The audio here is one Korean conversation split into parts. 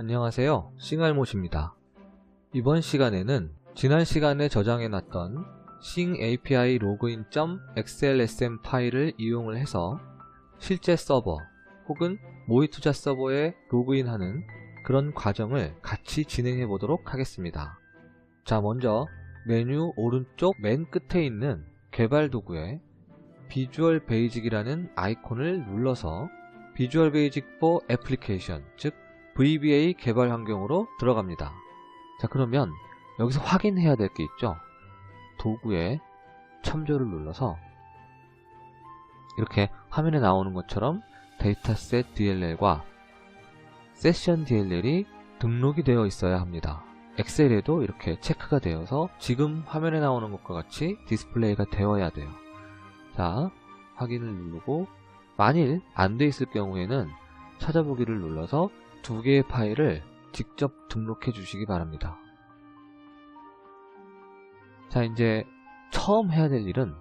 안녕하세요. 싱알못입니다. 이번 시간에는 지난 시간에 저장해놨던 싱API 로그인.xlsm 파일을 이용을 해서 실제 서버 혹은 모의투자 서버에 로그인하는 그런 과정을 같이 진행해 보도록 하겠습니다. 자, 먼저 메뉴 오른쪽 맨 끝에 있는 개발 도구에 비주얼 베이직이라는 아이콘을 눌러서 비주얼 베이직 for 애플리케이션, 즉 VBA 개발 환경으로 들어갑니다. 자, 그러면 여기서 확인해야 될 게 있죠. 도구에 첨조를 눌러서 이렇게 화면에 나오는 것처럼 데이터셋 DLL과 세션 DLL이 등록이 되어 있어야 합니다. 엑셀에도 이렇게 체크가 되어서 지금 화면에 나오는 것과 같이 디스플레이가 되어야 돼요. 자, 확인을 누르고 만일 안 돼 있을 경우에는 찾아보기를 눌러서 두 개의 파일을 직접 등록해 주시기 바랍니다. 자, 이제 처음 해야 될 일은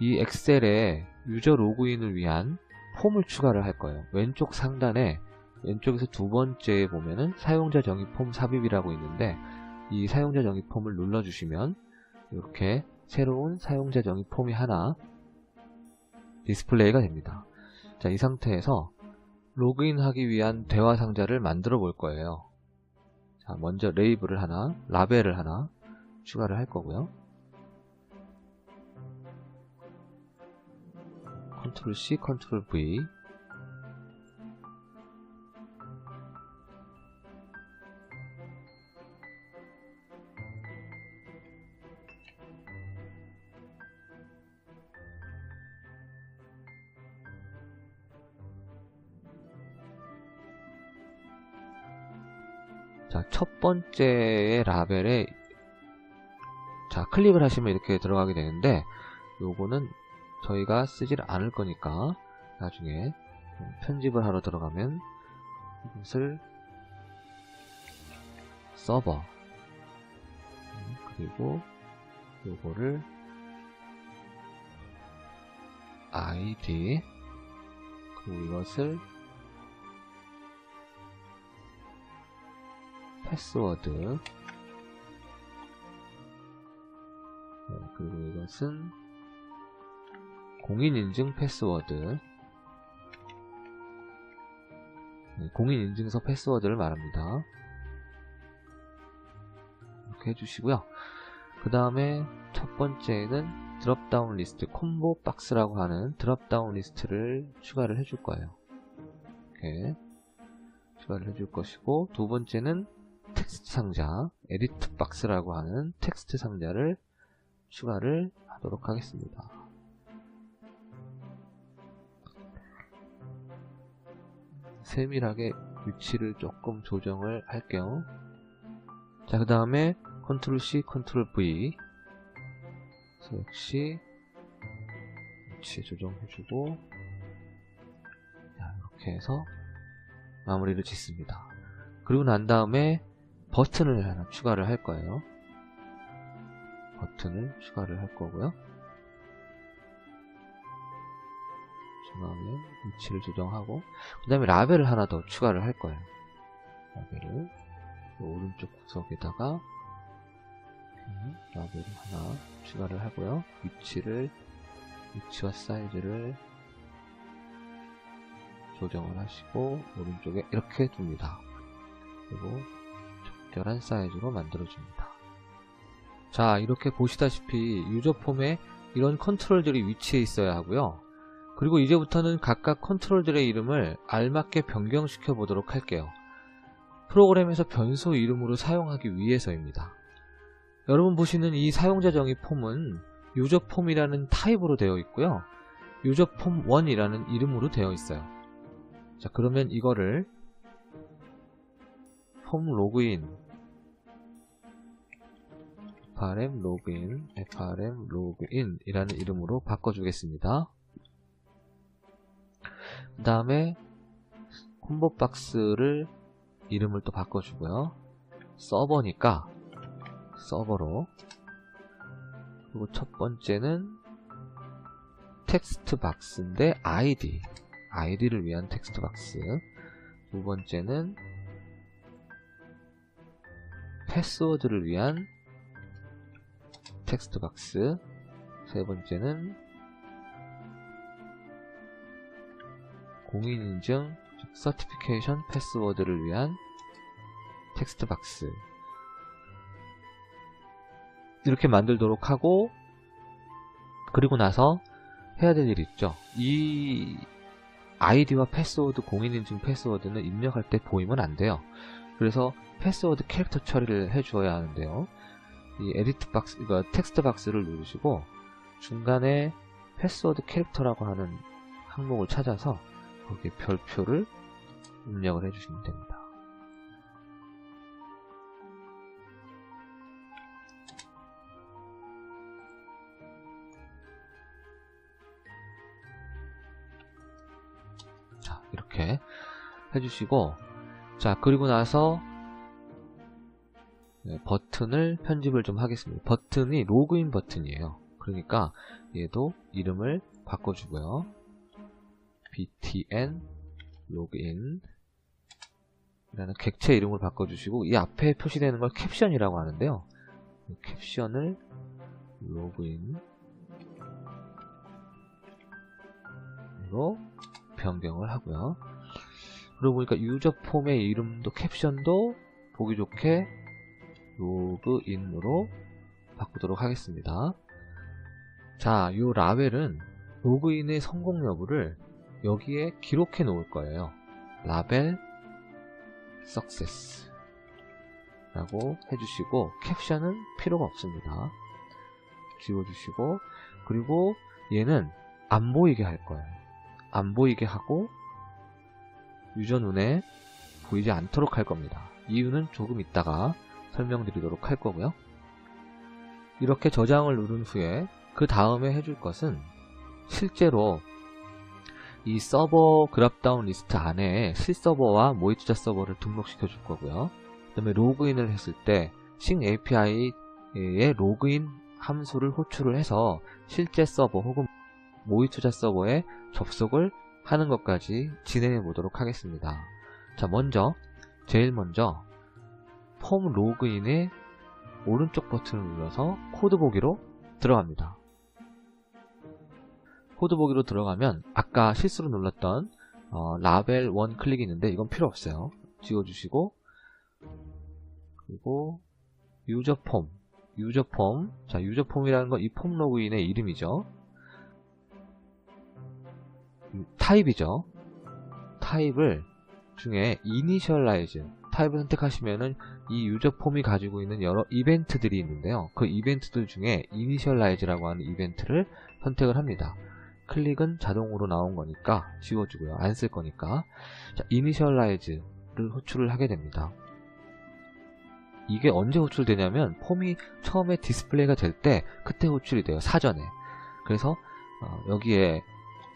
이 엑셀에 유저 로그인을 위한 폼을 추가를 할 거예요. 왼쪽 상단에 왼쪽에서 두 번째에 보면은 사용자 정의 폼 삽입이라고 있는데 이 사용자 정의 폼을 눌러주시면 이렇게 새로운 사용자 정의 폼이 하나 디스플레이가 됩니다. 자, 이 상태에서 로그인하기 위한 대화 상자를 만들어 볼 거예요. 자, 먼저 레이블을 하나, 라벨을 하나 추가를 할 거고요. 컨트롤 C, 컨트롤 V 첫 번째의 라벨에 자, 클릭을 하시면 이렇게 들어가게 되는데 요거는 저희가 쓰질 않을 거니까 나중에 편집을 하러 들어가면 이것을 서버 음, 그리고 요거를 id 그리고 이것을 패스워드. 네, 그리고 이것은 공인인증 패스워드. 네, 공인인증서 패스워드를 말합니다. 이렇게 해주시고요. 그 다음에 첫 번째는 드롭다운 리스트 콤보 박스라고 하는 드롭다운 리스트를 추가를 해줄 거예요. 이렇게 추가를 해줄 것이고 두 번째는 텍스트 상자 에디트 박스라고 하는 텍스트 상자를 추가를 하도록 하겠습니다. 세밀하게 위치를 조금 조정을 할게요. 자, 그 다음에 컨트롤 C, 컨트롤 V 역시 위치 조정해주고 이렇게 해서 마무리를 짓습니다. 그리고 난 다음에 버튼을 하나 추가를 할 거예요. 버튼을 추가를 할 거고요. 중앙에 위치를 조정하고 그 다음에 라벨을 하나 더 추가를 할 거예요. 라벨을 오른쪽 구석에다가 라벨을 하나 추가를 하고요. 위치를 위치와 사이즈를 조정을 하시고 오른쪽에 이렇게 둡니다. 그리고 적절한 사이즈로 만들어줍니다. 자 이렇게 보시다시피 유저 폼에 이런 컨트롤들이 위치해 있어야 하고요. 그리고 이제부터는 각각 컨트롤들의 이름을 알맞게 변경시켜 보도록 할게요. 프로그램에서 변수 이름으로 사용하기 위해서입니다. 여러분 보시는 이 사용자 정의 폼은 유저 폼이라는 타입으로 되어 있고요. 유저 폼 1이라는 이름으로 되어 있어요. 자 그러면 이거를 폼 로그인 frm 로그인 frm 로그인 이라는 이름으로 바꿔주겠습니다. 그 다음에 콤보 박스를 이름을 또 바꿔주고요. 서버니까 서버로 그리고 첫 번째는 텍스트 박스인데 id id를 위한 텍스트 박스 두 번째는 패스워드를 위한 텍스트 박스 세 번째는 공인인증 서티피케이션 패스워드를 위한 텍스트 박스 이렇게 만들도록 하고 그리고 나서 해야 될 일이 있죠. 이 아이디와 패스워드, 공인인증 패스워드는 입력할 때 보이면 안 돼요. 그래서 패스워드 캐릭터 처리를 해주어야 하는데요. 이 에디트 박스, 그러니까 텍스트 박스를 누르시고 중간에 패스워드 캐릭터라고 하는 항목을 찾아서 거기에 별표를 입력을 해주시면 됩니다. 자, 이렇게 해주시고, 자, 그리고 나서 네, 버튼을 편집을 좀 하겠습니다. 버튼이 로그인 버튼이에요. 그러니까 얘도 이름을 바꿔주고요. btn 로그인 라는 객체 이름을 바꿔주시고 이 앞에 표시되는 걸 캡션이라고 하는데요. 캡션을 로그인으로 변경을 하고요. 그러고 보니까 유저 폼의 이름도 캡션도 보기 좋게 로그인으로 바꾸도록 하겠습니다. 자, 이 라벨은 로그인의 성공 여부를 여기에 기록해 놓을 거예요. 라벨 석세스 라고 해주시고 캡션은 필요가 없습니다. 지워주시고 그리고 얘는 안 보이게 할 거예요. 안 보이게 하고 유저 눈에 보이지 않도록 할 겁니다. 이유는 조금 있다가 설명드리도록 할 거고요. 이렇게 저장을 누른 후에 그 다음에 해줄 것은 실제로 이 서버 그랍다운 리스트 안에 실서버와 모의투자 서버를 등록시켜 줄 거고요. 그 다음에 로그인을 했을 때 싱 API의 로그인 함수를 호출을 해서 실제 서버 혹은 모의투자 서버에 접속을 하는 것까지 진행해 보도록 하겠습니다. 자, 먼저 제일 먼저 폼 로그인의 오른쪽 버튼을 눌러서 코드 보기로 들어갑니다. 코드 보기로 들어가면 아까 실수로 눌렀던 어, 라벨 원 클릭이 있는데 이건 필요 없어요. 지워주시고 그리고 유저 폼 유저 폼 자, 유저 폼이라는 건 이 폼 로그인의 이름이죠. 음, 타입이죠. 타입을 중에 이니셜라이즈 타입을 선택하시면은 이 유저 폼이 가지고 있는 여러 이벤트들이 있는데요. 그 이벤트들 중에 이니셜라이즈라고 하는 이벤트를 선택을 합니다. 클릭은 자동으로 나온 거니까 지워주고요. 안 쓸 거니까. 자, 이니셜라이즈를 호출을 하게 됩니다. 이게 언제 호출되냐면 폼이 처음에 디스플레이가 될 때 그때 호출이 돼요. 사전에. 그래서 어, 여기에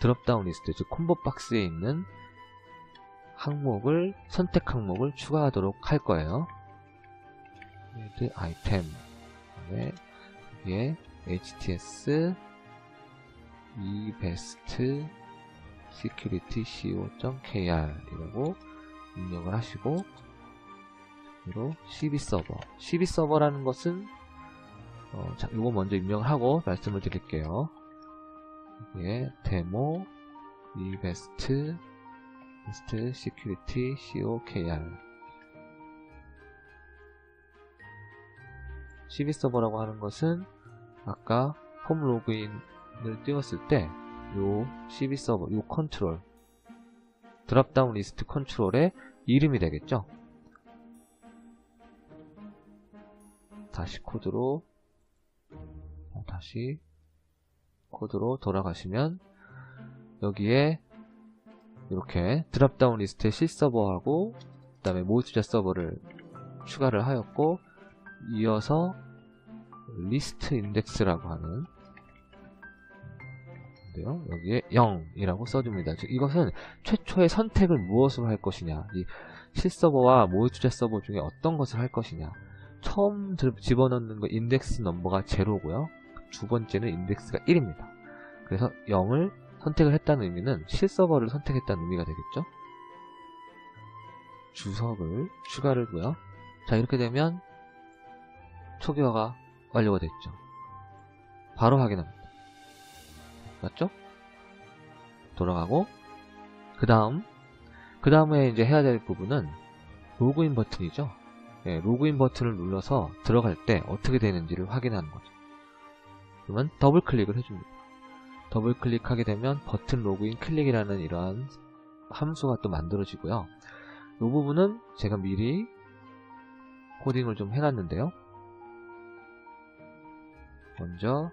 드롭다운 리스트, 즉 콤보 박스에 있는 항목을 선택 항목을 추가하도록 할 거예요. add 아이템 그다음에 여기에 hts ebest security co.kr 이라고 입력을 하시고 그리고 cb 서버 cb 서버라는 것은 어, 자, 이거 먼저 입력을 하고 말씀을 드릴게요. 여기에 데 best security co.kr cb 서버라고 하는 것은 아까 폼 로그인을 띄웠을 때 요 cb 서버, 요 컨트롤 드랍다운 리스트 컨트롤의 이름이 되겠죠. 다시 코드로 다시 코드로 돌아가시면 여기에 이렇게 드랍다운 리스트에 실서버하고 그 다음에 모의투자 서버를 추가를 하였고 이어서 리스트 인덱스라고 하는 데요 여기에 0이라고 써줍니다. 즉 이것은 최초의 선택을 무엇으로 할 것이냐 이 실서버와 모의투자 서버 중에 어떤 것을 할 것이냐 처음 집어넣는 거 인덱스 넘버가 제로고요 두 번째는 인덱스가 1입니다. 그래서 0을 선택을 했다는 의미는 실서버를 선택했다는 의미가 되겠죠. 주석을 추가를 고요. 자 이렇게 되면 초기화가 완료가 됐죠. 바로 확인합니다. 맞죠? 돌아가고 그 다음 그 다음에 이제 해야 될 부분은 로그인 버튼이죠. 예, 로그인 버튼을 눌러서 들어갈 때 어떻게 되는지를 확인하는 거죠. 그러면 더블 클릭을 해줍니다. 더블 클릭하게 되면 버튼 로그인 클릭이라는 이러한 함수가 또 만들어지고요. 이 부분은 제가 미리 코딩을 좀 해놨는데요. 먼저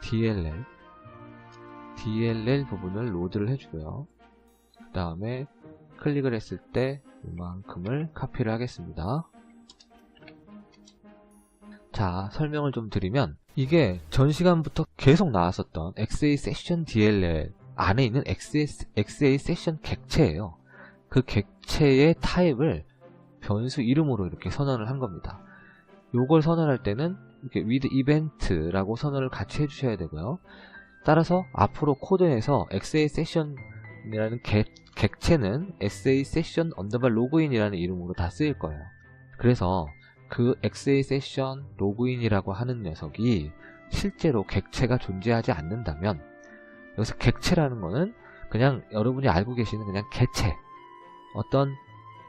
DLL DLL 부분을 로드를 해주고요. 그 다음에 클릭을 했을 때 이만큼을 카피를 하겠습니다. 자, 설명을 좀 드리면 이게 전 시간부터 계속 나왔었던 XA 세션 DLL 안에 있는 XA, XA 세션 객체예요. 그 객체의 타입을 변수 이름으로 이렇게 선언을 한 겁니다. 요걸 선언할 때는 이렇게 with event라고 선언을 같이 해주셔야 되고요. 따라서 앞으로 코드에서 XA 세션이라는 객, 객체는 SA 세션 언더바 로그인이라는 이름으로 다 쓰일 거예요. 그래서 그 XA 세션 로그인이라고 하는 녀석이 실제로 객체가 존재하지 않는다면 여기서 객체라는 거는 그냥 여러분이 알고 계시는 그냥 개체 어떤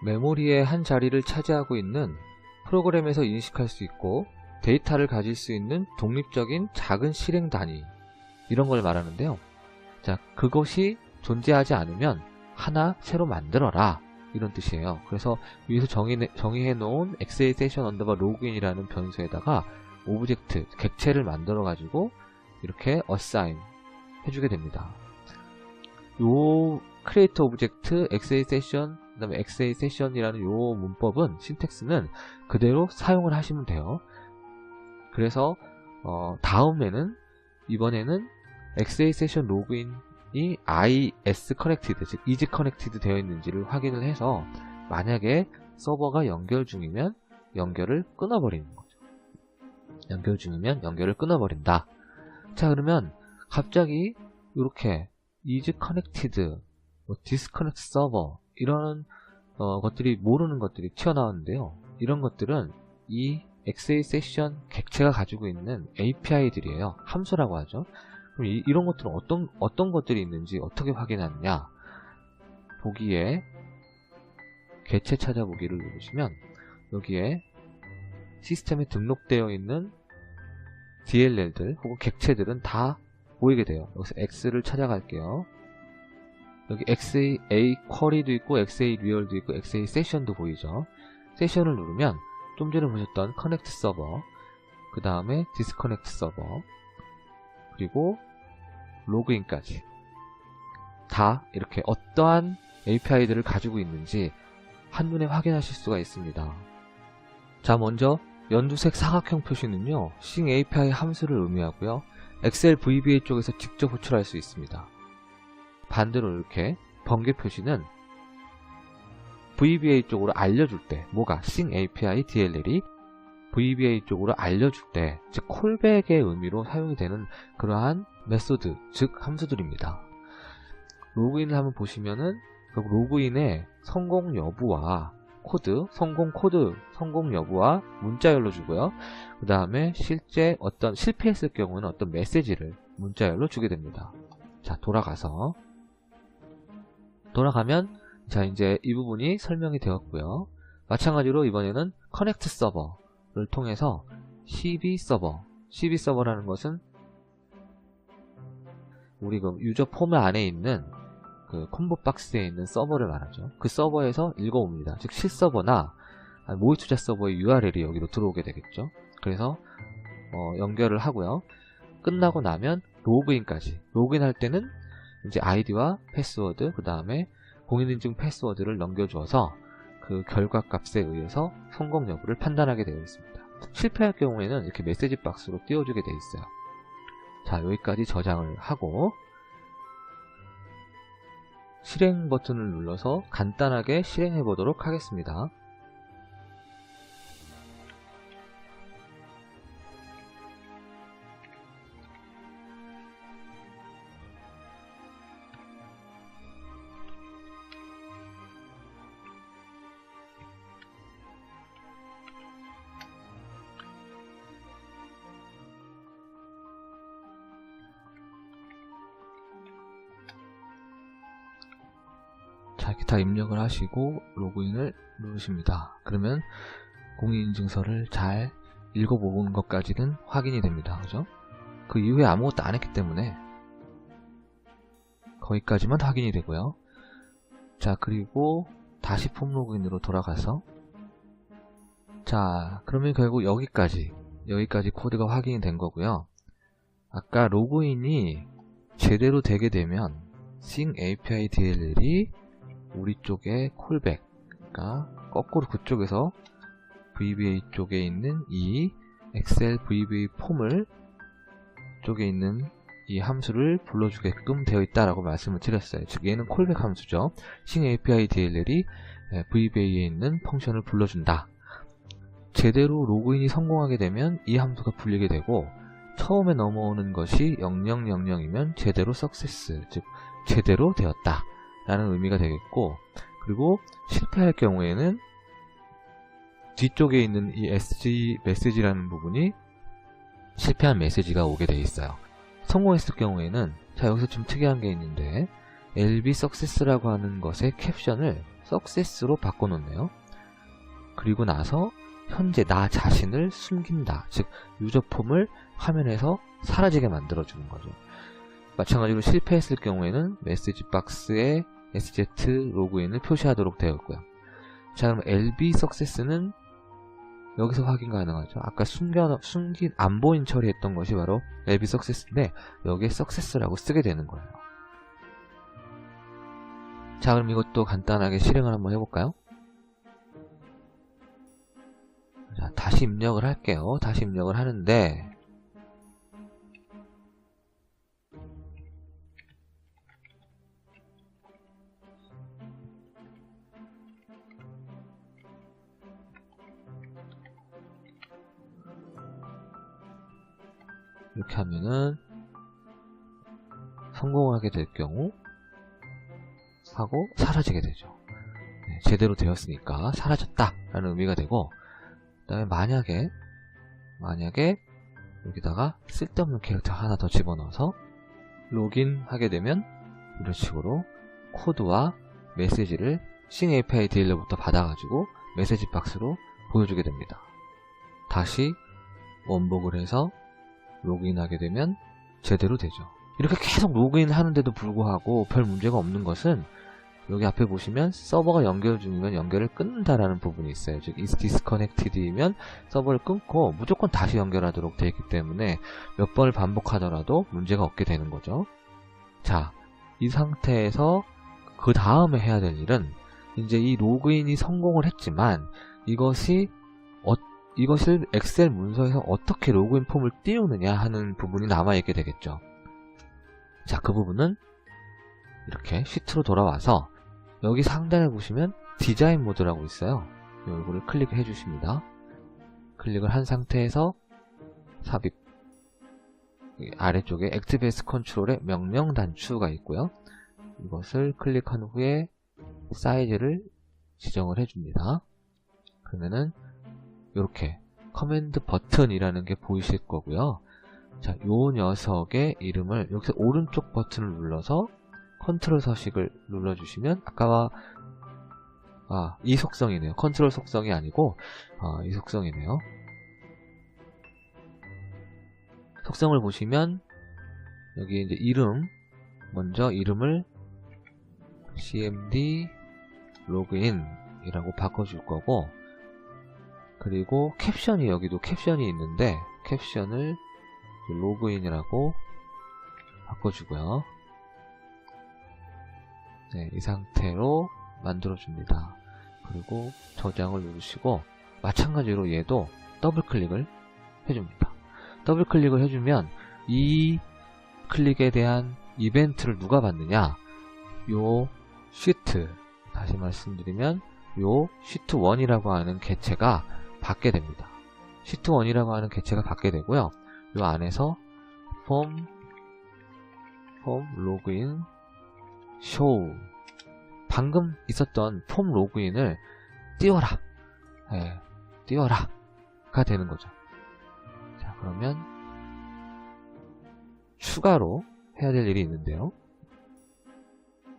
메모리의 한 자리를 차지하고 있는 프로그램에서 인식할 수 있고 데이터를 가질 수 있는 독립적인 작은 실행 단위 이런 걸 말하는데요. 자, 그것이 존재하지 않으면 하나 새로 만들어라 이런 뜻이에요. 그래서 위에서 정의, 정의해 놓은 XA 세션 언더바 로그인이라는 변수에다가 오브젝트, 객체를 만들어 가지고 이렇게 assign 해주게 됩니다. 요 create 오브젝트, XA 세션, 그 다음에 XA 세션이라는 요 문법은 신텍스는 그대로 사용을 하시면 돼요. 그래서 어, 다음에는 이번에는 XA 세션 로그인 이 IS connected, 즉 is connected 되어 있는지를 확인을 해서 만약에 서버가 연결 중이면 연결을 끊어버리는 거죠. 연결 중이면 연결을 끊어버린다. 자 그러면 갑자기 이렇게 connected, 뭐 disconnect server 이런 어, 것들이 모르는 것들이 튀어나오는데요. 이런 것들은 이 XA 세션 객체가 가지고 있는 API들이에요. 함수라고 하죠. 그럼 이, 런 것들은 어떤 어떤 것들이 있는지 어떻게 확인하느냐? 보기에 객체 찾아보기를 누르시면 여기에 시스템에 등록되어 있는 DLL들 혹은 객체들은 다 보이게 돼요. 여기서 X를 찾아갈게요. 여기 XA 쿼리도 있고 XA 리얼도 있고 XA 세션도 보이죠. 세션을 누르면 좀 전에 보셨던 커넥트 서버 그 다음에 디스커넥트 서버 그리고 로그인까지 다 이렇게 어떠한 API들을 가지고 있는지 한눈에 확인하실 수가 있습니다. 자 먼저 연두색 사각형 표시는요 Sing API 함수를 의미하고요 엑셀 VBA 쪽에서 직접 호출할 수 있습니다. 반대로 이렇게 번개 표시는 VBA 쪽으로 알려줄 때 뭐가 Sing API DLL이 VBA 쪽으로 알려줄 때, 즉 콜백의 의미로 사용이 되는 그러한 메소드, 즉 함수들입니다. 로그인을 한번 보시면은 그 로그인의 성공 여부와 코드, 성공 코드, 성공 여부와 문자열로 주고요. 그 다음에 실제 어떤 실패했을 경우는 어떤 메시지를 문자열로 주게 됩니다. 자, 돌아가서 돌아가면 자 이제 이 부분이 설명이 되었고요. 마찬가지로 이번에는 커넥트 서버를 통해서 CB 서버, CB 서버라는 것은 우리 그 유저 폼 안에 있는 그 콤보 박스에 있는 서버를 말하죠. 그 서버에서 읽어옵니다. 즉 실서버나 모의 투자 서버의 URL이 여기로 들어오게 되겠죠. 그래서 어, 연결을 하고요. 끝나고 나면 로그인까지. 로그인할 때는 이제 아이디와 패스워드, 그 다음에 공인인증 패스워드를 넘겨주어서 그 결과 값에 의해서 성공 여부를 판단하게 되어 있습니다. 실패할 경우에는 이렇게 메시지 박스로 띄워주게 되어 있어요. 자, 여기까지 저장을 하고 실행 버튼을 눌러서 간단하게 실행해 보도록 하겠습니다. 자, 다 입력을 하시고 로그인을 누르십니다. 그러면 공인인증서를 잘 읽어보는 것까지는 확인이 됩니다. 그죠? 그 이후에 아무것도 안 했기 때문에 거기까지만 확인이 되고요. 자, 그리고 다시 폼 로그인으로 돌아가서 자, 그러면 결국 여기까지 여기까지 코드가 확인이 된 거고요. 아까 로그인이 제대로 되게 되면 Sing API DLL이 우리 쪽에 콜백, 그러니까 거꾸로 그쪽에서 VBA 쪽에 있는 이 Excel VBA 폼을 쪽에 있는 이 함수를 불러주게끔 되어 있다라고 말씀을 드렸어요. 즉 얘는 콜백 함수죠. Sing API DLL이 VBA에 있는 펑션을 불러준다. 제대로 로그인이 성공하게 되면 이 함수가 불리게 되고 처음에 넘어오는 것이 0000이면 제대로 석세스, 즉 제대로 되었다 라는 의미가 되겠고 그리고 실패할 경우에는 뒤쪽에 있는 이 SG 메시지라는 부분이 실패한 메시지가 오게 돼 있어요. 성공했을 경우에는 자 여기서 좀 특이한 게 있는데 LB 석세스라고 하는 것의 캡션을 석세스로 바꿔놓네요. 그리고 나서 현재 나 자신을 숨긴다. 즉 유저폼을 화면에서 사라지게 만들어주는 거죠. 마찬가지로 실패했을 경우에는 메시지 박스에 SZ 로그인을 표시하도록 되어 있고요. 자 그럼 LB 석세스는 여기서 확인 가능하죠. 아까 숨겨, 숨긴, 안 보인 처리했던 것이 바로 LB 석세스인데 여기에 석세스라고 쓰게 되는 거예요. 자 그럼 이것도 간단하게 실행을 한번 해볼까요? 자, 다시 입력을 할게요. 다시 입력을 하는데 이렇게 하면은 성공하게 될 경우 하고 사라지게 되죠. 네, 제대로 되었으니까 사라졌다 라는 의미가 되고 그 다음에 만약에 만약에 여기다가 쓸데없는 캐릭터 하나 더 집어넣어서 로긴 하게 되면 이런 식으로 코드와 메시지를 Sing API 딜러부터 받아가지고 메시지 박스로 보여주게 됩니다. 다시 원복을 해서 로그인하게 되면 제대로 되죠. 이렇게 계속 로그인 하는데도 불구하고 별 문제가 없는 것은 여기 앞에 보시면 서버가 연결 중이면 연결을 끊는다라는 부분이 있어요. 즉 is disconnected이면 서버를 끊고 무조건 다시 연결하도록 되어 있기 때문에 몇 번을 반복하더라도 문제가 없게 되는 거죠. 자, 이 상태에서 그 다음에 해야 될 일은 이제 이 로그인이 성공을 했지만 이것이 어, 이것을 엑셀 문서에서 어떻게 로그인 폼을 띄우느냐 하는 부분이 남아있게 되겠죠. 자, 그 부분은 이렇게 시트로 돌아와서 여기 상단에 보시면 디자인 모드라고 있어요. 이거를 클릭해 주십니다. 클릭을 한 상태에서 삽입 아래쪽에 액티베이스 컨트롤의 명령 단추가 있고요. 이것을 클릭한 후에 사이즈를 지정을 해줍니다. 그러면은 이렇게 커맨드 버튼이라는 게 보이실 거고요. 자, 요 녀석의 이름을 여기서 오른쪽 버튼을 눌러서 컨트롤 서식을 눌러주시면 아까와 아, 이 속성이네요. 컨트롤 속성이 아니고 아, 이 속성이네요. 속성을 보시면 여기 이제 이름 먼저 이름을 cmd 로그인이라고 바꿔줄 거고 그리고 캡션이 여기도 캡션이 있는데 캡션을 로그인이라고 바꿔주고요. 네, 이 상태로 만들어줍니다. 그리고 저장을 누르시고 마찬가지로 얘도 더블 클릭을 해줍니다. 더블 클릭을 해주면 이 클릭에 대한 이벤트를 누가 받느냐 요 시트 다시 말씀드리면 요 시트 1이라고 하는 개체가 받게 됩니다. 시트 1이라고 하는 개체가 받게 되고요. 요 안에서 폼, 폼 로그인 쇼 방금 있었던 폼 로그인을 띄워라 예, 띄워라 가 되는 거죠 자 그러면 추가로 해야 될 일이 있는데요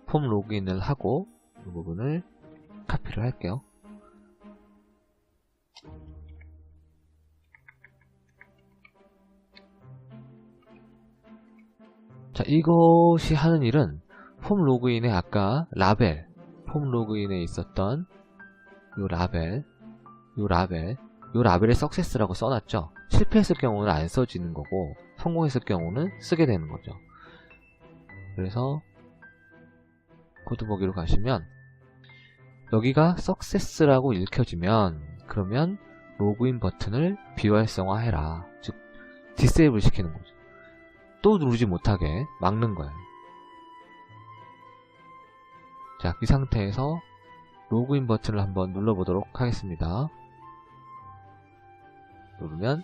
폼 로그인을 하고 이 부분을 카피를 할게요. 자, 이것이 하는 일은 폼 로그인에 아까 라벨, 폼 로그인에 있었던 요 라벨, 요 라벨, 요 라벨에 석세스라고 써놨죠. 실패했을 경우는 안 써지는 거고 성공했을 경우는 쓰게 되는 거죠. 그래서 코드 보기로 가시면 여기가 석세스라고 읽혀지면 그러면 로그인 버튼을 비활성화해라. 즉 디세이블 시키는 거죠. 또 누르지 못하게 막는 거예요. 자, 이 상태에서 로그인 버튼을 한번 눌러보도록 하겠습니다. 누르면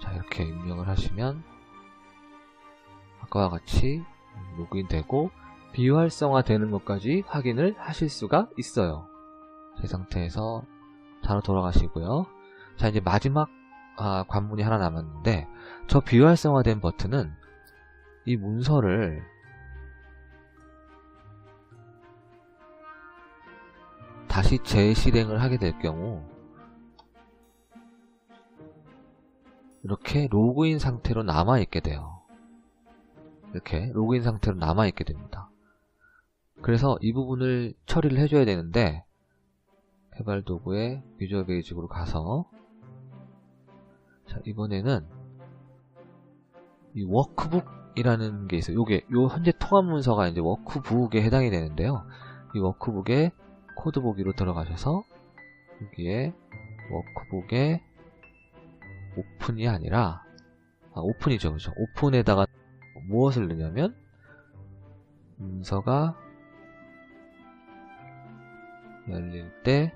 자, 이렇게 입력을 하시면 아까와 같이 로그인 되고 비활성화 되는 것까지 확인을 하실 수가 있어요. 이 상태에서 자로 돌아가시고요. 자, 이제 마지막 아, 관문이 하나 남았는데 저 비활성화된 버튼은 이 문서를 다시 재실행을 하게 될 경우 이렇게 로그인 상태로 남아있게 돼요. 이렇게 로그인 상태로 남아있게 됩니다. 그래서 이 부분을 처리를 해줘야 되는데 개발 도구의 비주얼 베이직으로 가서 자 이번에는 이 워크북이라는 게 있어요. 요게 요 현재 통합 문서가 이제 워크북에 해당이 되는데요. 이 워크북에 코드 보기로 들어가셔서 여기에 워크북에 오픈이 아니라 아, 오픈이죠, 그죠? 오픈에다가 무엇을 넣냐면 문서가 열릴 때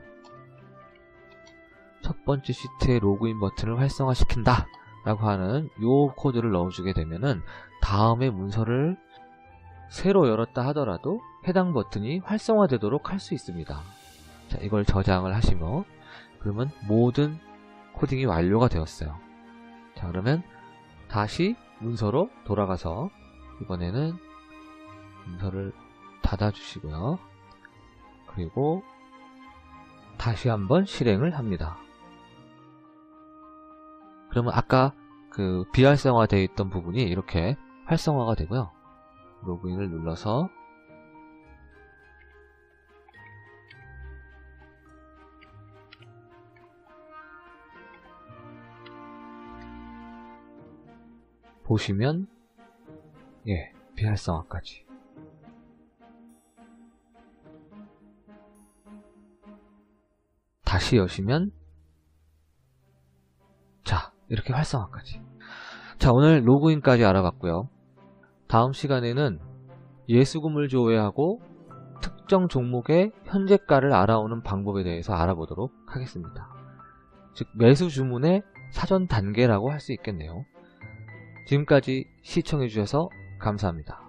첫 번째 시트의 로그인 버튼을 활성화시킨다 라고 하는 요 코드를 넣어주게 되면은 다음에 문서를 새로 열었다 하더라도 해당 버튼이 활성화되도록 할 수 있습니다. 자, 이걸 저장을 하시면 그러면 모든 코딩이 완료가 되었어요. 자, 그러면 다시 문서로 돌아가서 이번에는 문서를 닫아주시고요. 그리고 다시 한번 실행을 합니다. 그러면 아까 그 비활성화 되어 있던 부분이 이렇게 활성화가 되고요. 로그인을 눌러서 보시면 예, 비활성화까지 다시 여시면 자, 이렇게 활성화까지 자, 오늘 로그인까지 알아봤고요. 다음 시간에는 예수금을 조회하고 특정 종목의 현재가를 알아오는 방법에 대해서 알아보도록 하겠습니다. 즉, 매수 주문의 사전 단계라고 할 수 있겠네요. 지금까지 시청해주셔서 감사합니다.